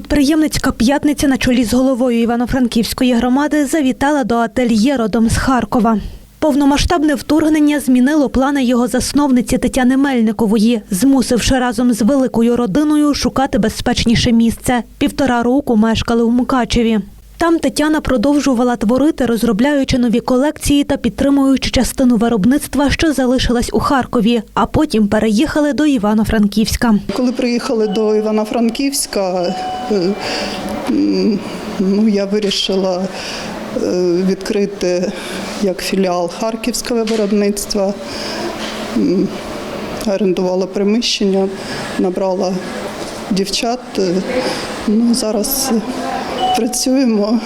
Підприємницька п'ятниця на чолі з головою Івано-Франківської громади завітала до ательє родом з Харкова. Повномасштабне вторгнення змінило плани його засновниці Тетяни Мельникової, змусивши разом з великою родиною шукати безпечніше місце. Півтора року мешкали у Мукачеві. Там Тетяна продовжувала творити, розробляючи нові колекції та підтримуючи частину виробництва, що залишилась у Харкові, а потім переїхали до Івано-Франківська. Коли приїхали до Івано-Франківська, е, ну, я вирішила е, відкрити як філіал харківського виробництва. Орендувала приміщення, набрала дівчат. Е, Ну, зараз працюємо.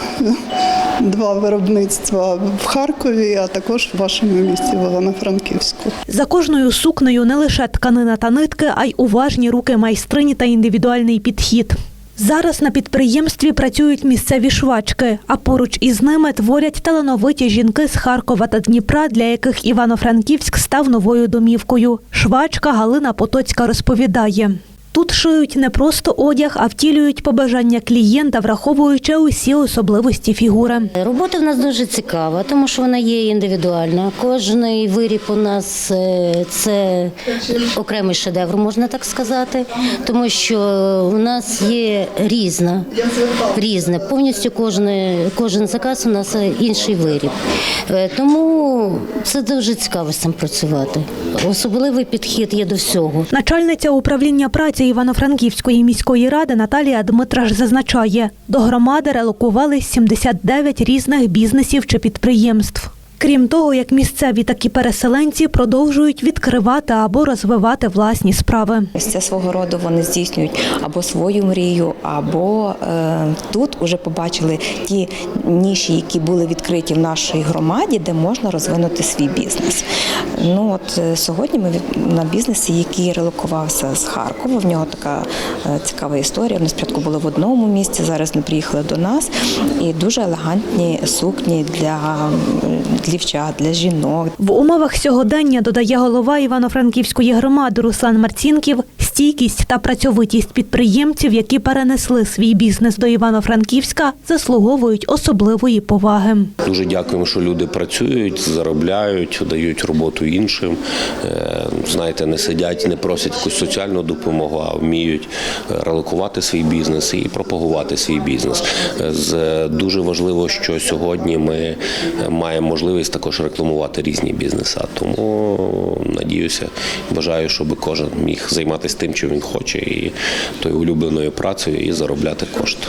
Два виробництва в Харкові, а також в вашому місті в Івано-Франківську. За кожною сукнею не лише тканина та нитки, а й уважні руки майстрині та індивідуальний підхід. Зараз на підприємстві працюють місцеві швачки, а поруч із ними творять талановиті жінки з Харкова та Дніпра, для яких Івано-Франківськ став новою домівкою. Швачка Галина Потоцька розповідає. Тут шиють не просто одяг, а втілюють побажання клієнта, враховуючи усі особливості фігури. Робота в нас дуже цікава, тому що вона є індивідуальна. Кожний виріб у нас е, це окремий шедевр, можна так сказати, тому що у нас є різна, різне. Повністю кожен, кожен заказ у нас інший виріб. Е, Тому це дуже цікаво з цим працювати. Особливий підхід є до всього. Начальниця управління праці Івано-Франківської міської ради Наталія Дмитраш зазначає, до громади релокували 79 різних бізнесів чи підприємств. Крім того, як місцеві, так і переселенці продовжують відкривати або розвивати власні справи. Це свого роду вони здійснюють або свою мрію, або е, тут вже побачили ті ніші, які були відкриті в нашій громаді, де можна розвинути свій бізнес. Ну от е, сьогодні ми на бізнесі, який релокувався з Харкова. В нього така е, цікава історія. Вони спочатку були в одному місці, зараз вони приїхали до нас. І дуже елегантні сукні для дівчат, для жінок, В умовах сьогодення, додає голова Івано-Франківської громади Руслан Марцінків, стійкість та працьовитість підприємців, які перенесли свій бізнес до Івано-Франківська, заслуговують особливої поваги. Дуже дякуємо, що люди працюють, заробляють, дають роботу іншим. Е, Знаєте, не сидять, не просять якусь соціальну допомогу, а вміють е, релокувати свій бізнес і пропагувати свій бізнес. Е, Дуже важливо, що сьогодні ми маємо можливість також рекламувати різні бізнеси. Тому надіюся, бажаю, щоб кожен міг займатися тим, чим він хоче, і тою улюбленою працею і заробляти кошти.